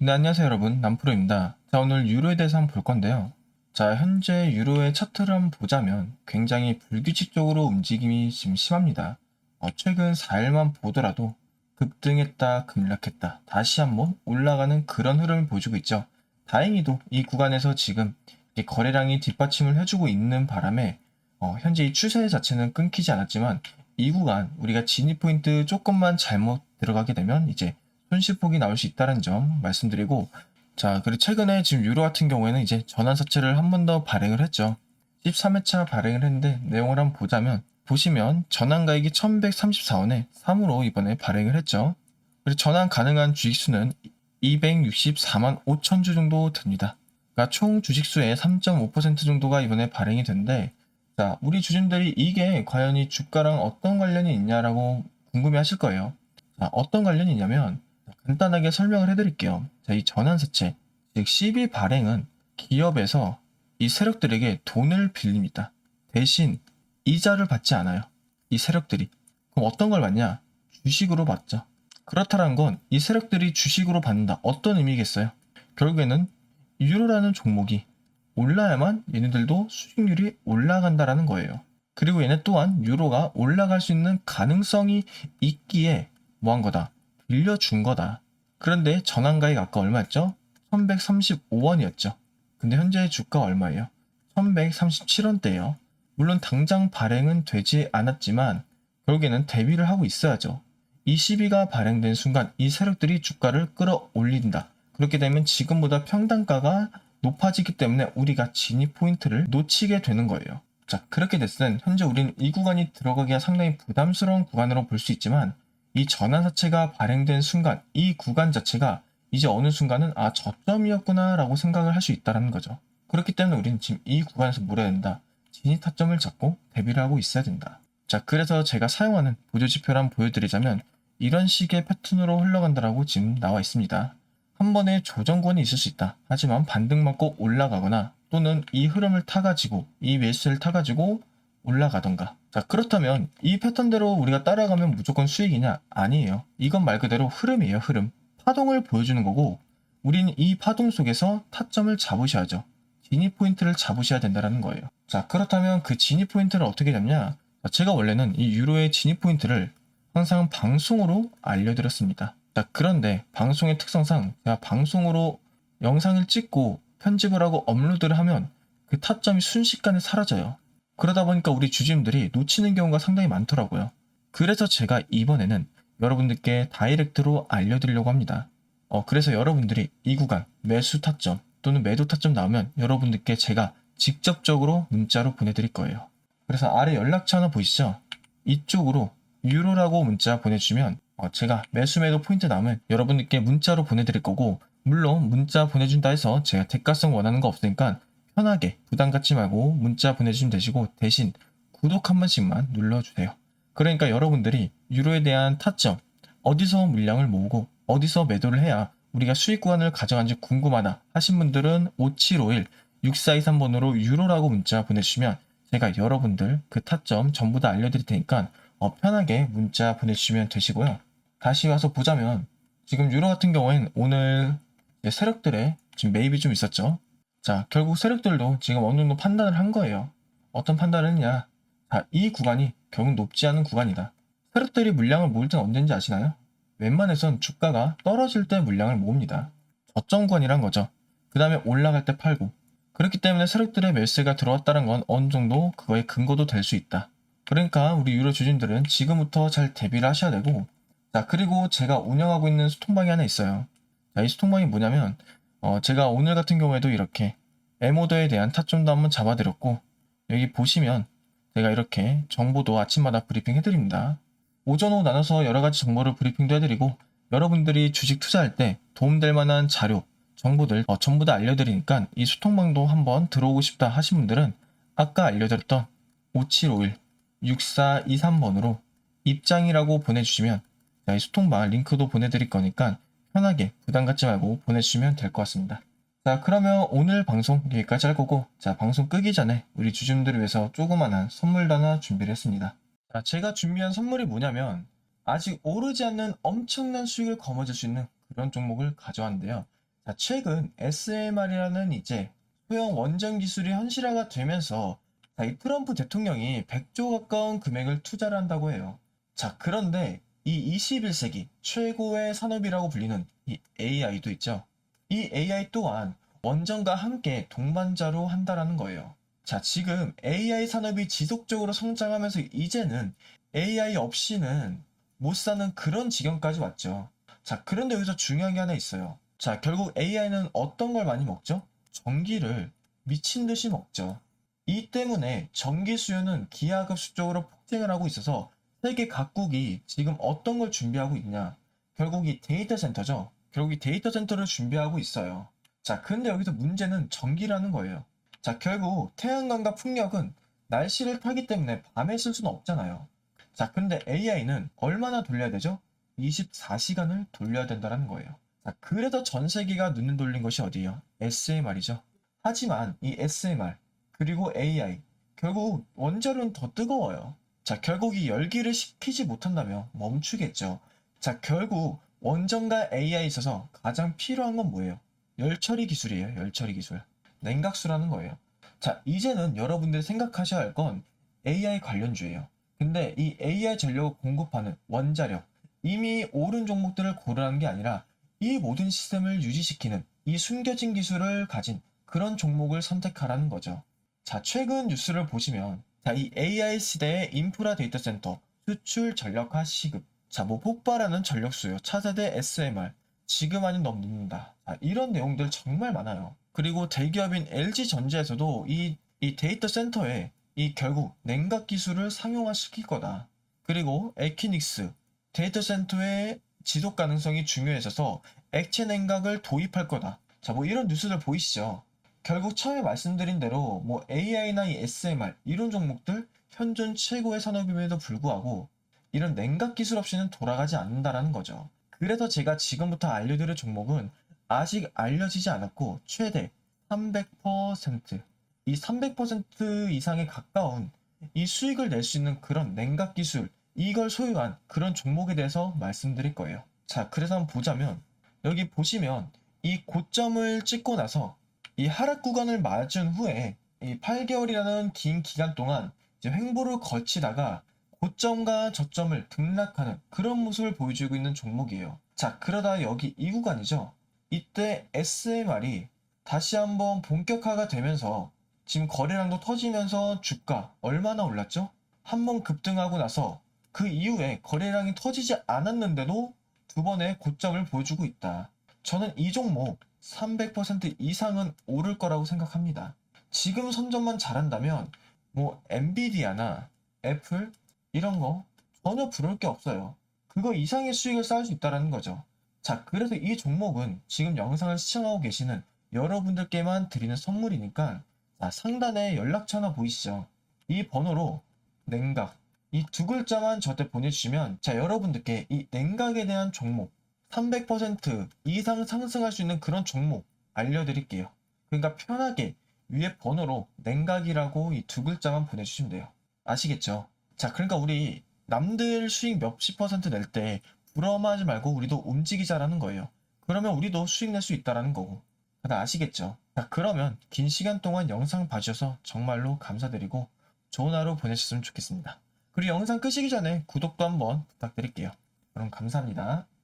네, 안녕하세요 여러분 남프로입니다. 자 오늘 유로에 대해서 한번 볼 건데요. 자 현재 유로의 차트를 한번 보자면 굉장히 불규칙적으로 움직임이 지금 심합니다. 어, 최근 4일만 보더라도 급등했다 급락했다 다시 한번 올라가는 그런 흐름을 보여주고 있죠. 다행히도 이 구간에서 지금 거래량이 뒷받침을 해주고 있는 바람에 어, 현재 이 추세 자체는 끊기지 않았지만 이 구간 우리가 진입 포인트 조금만 잘못 들어가게 되면 이제 손실폭이 나올 수 있다는 점 말씀드리고 자 그리고 최근에 지금 유로 같은 경우에는 이제 전환사채를 한 번 더 발행을 했죠. 13회차 발행을 했는데 내용을 한번 보자면 보시면 전환가액이 1134원에 3으로 이번에 발행을 했죠. 그리고 전환 가능한 주식수는 264만 5천 주 정도 됩니다. 그러니까 총 주식수의 3.5% 정도가 이번에 발행이 된데 자 우리 주주들이 이게 과연 이 주가랑 어떤 관련이 있냐라고 궁금해 하실 거예요. 자, 어떤 관련이 있냐면 간단하게 설명을 해드릴게요. 자, 이 전환사채, 즉 CB 발행은 기업에서 이 세력들에게 돈을 빌립니다. 대신 이자를 받지 않아요. 이 세력들이. 그럼 어떤 걸 받냐? 주식으로 받죠. 그렇다는 건이 세력들이 주식으로 받는다. 어떤 의미겠어요? 결국에는 유로라는 종목이 올라야만 얘네들도 수익률이 올라간다라는 거예요. 그리고 얘네 또한 유로가 올라갈 수 있는 가능성이 있기에 뭐한 거다? 빌려준 거다. 그런데 전환가액 아까 얼마였죠? 1135원이었죠. 근데 현재 주가 얼마예요? 1137원대예요. 물론 당장 발행은 되지 않았지만 결국에는 대비를 하고 있어야죠. 이 시비가 발행된 순간 이 세력들이 주가를 끌어올린다. 그렇게 되면 지금보다 평단가가 높아지기 때문에 우리가 진입 포인트를 놓치게 되는 거예요. 자, 그렇게 됐을 땐 현재 우리는 이 구간이 들어가기가 상당히 부담스러운 구간으로 볼 수 있지만 이 전환사채가 발행된 순간 이 구간 자체가 이제 어느 순간은 아 저점이었구나 라고 생각을 할 수 있다는 거죠. 그렇기 때문에 우리는 지금 이 구간에서 물어야 된다. 진입 타점을 잡고 대비를 하고 있어야 된다. 자 그래서 제가 사용하는 보조지표를 한번 보여드리자면 이런 식의 패턴으로 흘러간다라고 지금 나와 있습니다. 한 번에 조정권이 있을 수 있다. 하지만 반등만 꼭 올라가거나 또는 이 흐름을 타가지고 이 매수를 타가지고 올라가던가. 자, 그렇다면 이 패턴대로 우리가 따라가면 무조건 수익이냐? 아니에요. 이건 말 그대로 흐름이에요, 흐름. 파동을 보여주는 거고, 우리는 이 파동 속에서 타점을 잡으셔야죠. 진입 포인트를 잡으셔야 된다는 거예요. 자, 그렇다면 그 진입 포인트를 어떻게 잡냐? 자, 제가 원래는 이 유로의 진입 포인트를 항상 방송으로 알려드렸습니다. 자, 그런데 방송의 특성상 제가 방송으로 영상을 찍고 편집을 하고 업로드를 하면 그 타점이 순식간에 사라져요. 그러다 보니까 우리 주주님들이 놓치는 경우가 상당히 많더라고요. 그래서 제가 이번에는 여러분들께 다이렉트로 알려드리려고 합니다. 어, 그래서 여러분들이 이 구간 매수 타점 또는 매도 타점 나오면 여러분들께 제가 직접적으로 문자로 보내드릴 거예요. 그래서 아래 연락처 하나 보이시죠? 이쪽으로 유로라고 문자 보내주면 어, 제가 매수 매도 포인트 나오면 여러분들께 문자로 보내드릴 거고 물론 문자 보내준다 해서 제가 대가성 원하는 거 없으니까 편하게 부담 갖지 말고 문자 보내주시면 되시고 대신 구독 한 번씩만 눌러주세요. 그러니까 여러분들이 유로에 대한 타점 어디서 물량을 모으고 어디서 매도를 해야 우리가 수익 구간을 가져간지 궁금하다 하신 분들은 5751 6423번으로 유로라고 문자 보내주시면 제가 여러분들 그 타점 전부 다 알려드릴 테니까 어, 편하게 문자 보내주시면 되시고요. 다시 와서 보자면 지금 유로 같은 경우에는 오늘 세력들의 지금 매입이 좀 있었죠. 자, 결국 세력들도 지금 어느 정도 판단을 한 거예요. 어떤 판단을 했냐? 자, 이 구간이 결국 높지 않은 구간이다. 세력들이 물량을 모을 땐 언제인지 아시나요? 웬만해선 주가가 떨어질 때 물량을 모읍니다. 저점 구간이란 거죠. 그 다음에 올라갈 때 팔고. 그렇기 때문에 세력들의 매수가 들어왔다는 건 어느 정도 그거의 근거도 될 수 있다. 그러니까 우리 유로 주주들은 지금부터 잘 대비를 하셔야 되고, 자, 그리고 제가 운영하고 있는 소통방이 하나 있어요. 자, 이 소통방이 뭐냐면, 어, 제가 오늘 같은 경우에도 이렇게 에모더에 대한 타점도 한번 잡아드렸고 여기 보시면 제가 이렇게 정보도 아침마다 브리핑 해드립니다. 오전 오후 나눠서 여러 가지 정보를 브리핑도 해드리고 여러분들이 주식 투자할 때 도움될 만한 자료, 정보들 어, 전부 다 알려드리니까 이 소통방도 한번 들어오고 싶다 하신 분들은 아까 알려드렸던 5751 6423번으로 입장이라고 보내주시면 이 소통방 링크도 보내드릴 거니까 편하게 부담 갖지 말고 보내주시면 될 것 같습니다. 자, 그러면 오늘 방송 여기까지 할 거고, 자, 방송 끄기 전에 우리 주주님들을 위해서 조그만한 선물도 하나 준비를 했습니다. 자, 제가 준비한 선물이 뭐냐면, 아직 오르지 않는 엄청난 수익을 거머쥘 수 있는 그런 종목을 가져왔는데요. 자, 최근 SMR이라는 이제 소형 원전 기술이 현실화가 되면서 자, 이 트럼프 대통령이 100조 가까운 금액을 투자를 한다고 해요. 자, 그런데 이 21세기 최고의 산업이라고 불리는 이 AI도 있죠. 이 AI 또한 원전과 함께 동반자로 한다라는 거예요. 자, 지금 AI 산업이 지속적으로 성장하면서 이제는 AI 없이는 못 사는 그런 지경까지 왔죠. 자, 그런데 여기서 중요한 게 하나 있어요. 자, 결국 AI는 어떤 걸 많이 먹죠? 전기를 미친 듯이 먹죠. 이 때문에 전기 수요는 기하급수적으로 폭증을 하고 있어서 세계 각국이 지금 어떤 걸 준비하고 있냐? 결국 이 데이터 센터죠. 결국 이 데이터 센터를 준비하고 있어요. 자, 근데 여기서 문제는 전기라는 거예요. 자, 결국 태양광과 풍력은 날씨를 타기 때문에 밤에 쓸 수는 없잖아요. 자, 근데 AI는 얼마나 돌려야 되죠? 24시간을 돌려야 된다는 거예요. 자, 그래서 전 세계가 눈을 돌린 것이 어디예요? SMR이죠. 하지만 이 SMR 그리고 AI 결국 원자로는 더 뜨거워요. 자, 결국 이 열기를 식히지 못한다면 멈추겠죠. 자, 결국 원전과 AI에 있어서 가장 필요한 건 뭐예요? 열처리 기술이에요. 열처리 기술. 냉각수라는 거예요. 자, 이제는 여러분들이 생각하셔야 할 건 AI 관련주예요. 근데 이 AI 전력을 공급하는 원자력, 이미 오른 종목들을 고르는 게 아니라 이 모든 시스템을 유지시키는 이 숨겨진 기술을 가진 그런 종목을 선택하라는 거죠. 자, 최근 뉴스를 보시면, 자, 이 AI 시대의 인프라 데이터 센터, 수출 전력화 시급, 자, 뭐 폭발하는 전력 수요, 차세대 SMR, 지금 아닌 늦는다. 자, 이런 내용들 정말 많아요. 그리고 대기업인 LG전자에서도 이, 이 데이터 센터에 이 결국 냉각 기술을 상용화시킬 거다. 그리고 에키닉스, 데이터 센터의 지속 가능성이 중요해져서 액체 냉각을 도입할 거다. 자, 뭐 이런 뉴스들 보이시죠? 결국 처음에 말씀드린 대로 뭐 AI나 이 SMR 이런 종목들 현존 최고의 산업임에도 불구하고 이런 냉각 기술 없이는 돌아가지 않는다라는 거죠. 그래서 제가 지금부터 알려드릴 종목은 아직 알려지지 않았고 최대 300%, 이 300% 이상에 가까운 이 수익을 낼 수 있는 그런 냉각 기술, 이걸 소유한 그런 종목에 대해서 말씀드릴 거예요. 자, 그래서 한번 보자면 여기 보시면 이 고점을 찍고 나서 이 하락 구간을 맞은 후에 이 8개월이라는 긴 기간 동안 이제 횡보를 거치다가 고점과 저점을 등락하는 그런 모습을 보여주고 있는 종목이에요. 자, 그러다 여기 이 구간이죠. 이때 SMR이 다시 한번 본격화가 되면서 지금 거래량도 터지면서 주가 얼마나 올랐죠? 한번 급등하고 나서 그 이후에 거래량이 터지지 않았는데도 두 번의 고점을 보여주고 있다. 저는 이 종목 300% 이상은 오를 거라고 생각합니다. 지금 선점만 잘한다면 뭐 엔비디아나 애플 이런 거 전혀 부러울 게 없어요. 그거 이상의 수익을 쌓을 수 있다는 거죠. 자, 그래서 이 종목은 지금 영상을 시청하고 계시는 여러분들께만 드리는 선물이니까 자, 상단에 연락처 하나 보이시죠? 이 번호로 냉각 이 두 글자만 저한테 보내주시면 자 여러분들께 이 냉각에 대한 종목 300% 이상 상승할 수 있는 그런 종목 알려드릴게요. 그러니까 편하게 위에 번호로 냉각이라고 이 두 글자만 보내주시면 돼요. 아시겠죠? 자, 그러니까 우리 남들 수익 몇십 퍼센트 낼 때 부러워하지 말고 우리도 움직이자라는 거예요. 그러면 우리도 수익 낼 수 있다라는 거고. 다들 아시겠죠? 자, 그러면 긴 시간 동안 영상 봐주셔서 정말로 감사드리고 좋은 하루 보내셨으면 좋겠습니다. 그리고 영상 끄시기 전에 구독도 한번 부탁드릴게요. 그럼 감사합니다.